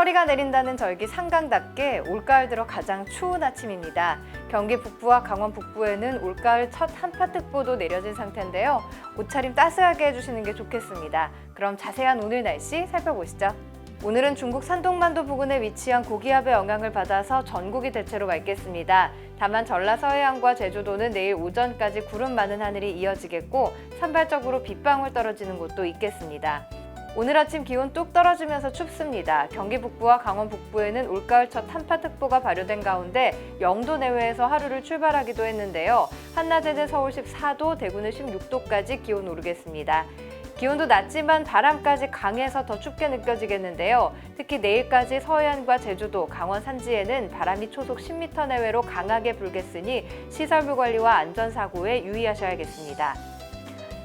서리가 내린다는 절기 상강답게 올가을 들어 가장 추운 아침입니다. 경기 북부와 강원 북부에는 올가을 첫 한파특보도 내려진 상태인데요. 옷차림 따스하게 해주시는 게 좋겠습니다. 그럼 자세한 오늘 날씨 살펴보시죠. 오늘은 중국 산동만도 부근에 위치한 고기압의 영향을 받아서 전국이 대체로 맑겠습니다. 다만 전라 서해안과 제주도는 내일 오전까지 구름 많은 하늘이 이어지겠고 산발적으로 빗방울 떨어지는 곳도 있겠습니다. 오늘 아침 기온 뚝 떨어지면서 춥습니다. 경기 북부와 강원 북부에는 올가을 첫 한파특보가 발효된 가운데 영도 내외에서 하루를 출발하기도 했는데요. 한낮에는 서울 14도, 대구는 16도까지 기온 오르겠습니다. 기온도 낮지만 바람까지 강해서 더 춥게 느껴지겠는데요. 특히 내일까지 서해안과 제주도, 강원 산지에는 바람이 초속 10m 내외로 강하게 불겠으니 시설물 관리와 안전사고에 유의하셔야겠습니다.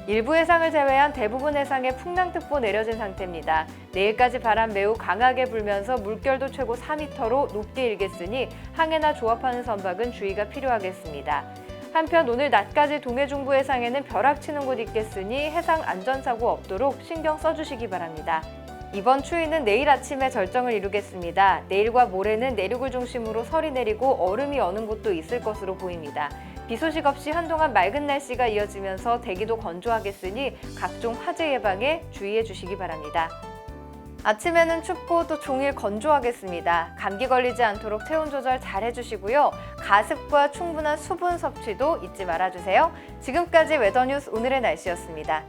일부 해상을 제외한 대부분 해상에 풍랑특보 내려진 상태입니다. 내일까지 바람 매우 강하게 불면서 물결도 최고 4m로 높게 일겠으니 항해나 조업하는 선박은 주의가 필요하겠습니다. 한편 오늘 낮까지 동해 중부 해상에는 벼락치는 곳 있겠으니 해상 안전사고 없도록 신경 써주시기 바랍니다. 이번 추위는 내일 아침에 절정을 이루겠습니다. 내일과 모레는 내륙을 중심으로 설이 내리고 얼음이 어는 곳도 있을 것으로 보입니다. 비 소식 없이 한동안 맑은 날씨가 이어지면서 대기도 건조하겠으니 각종 화재 예방에 주의해 주시기 바랍니다. 아침에는 춥고 또 종일 건조하겠습니다. 감기 걸리지 않도록 체온 조절 잘 해주시고요. 가습과 충분한 수분 섭취도 잊지 말아주세요. 지금까지 웨더뉴스 오늘의 날씨였습니다.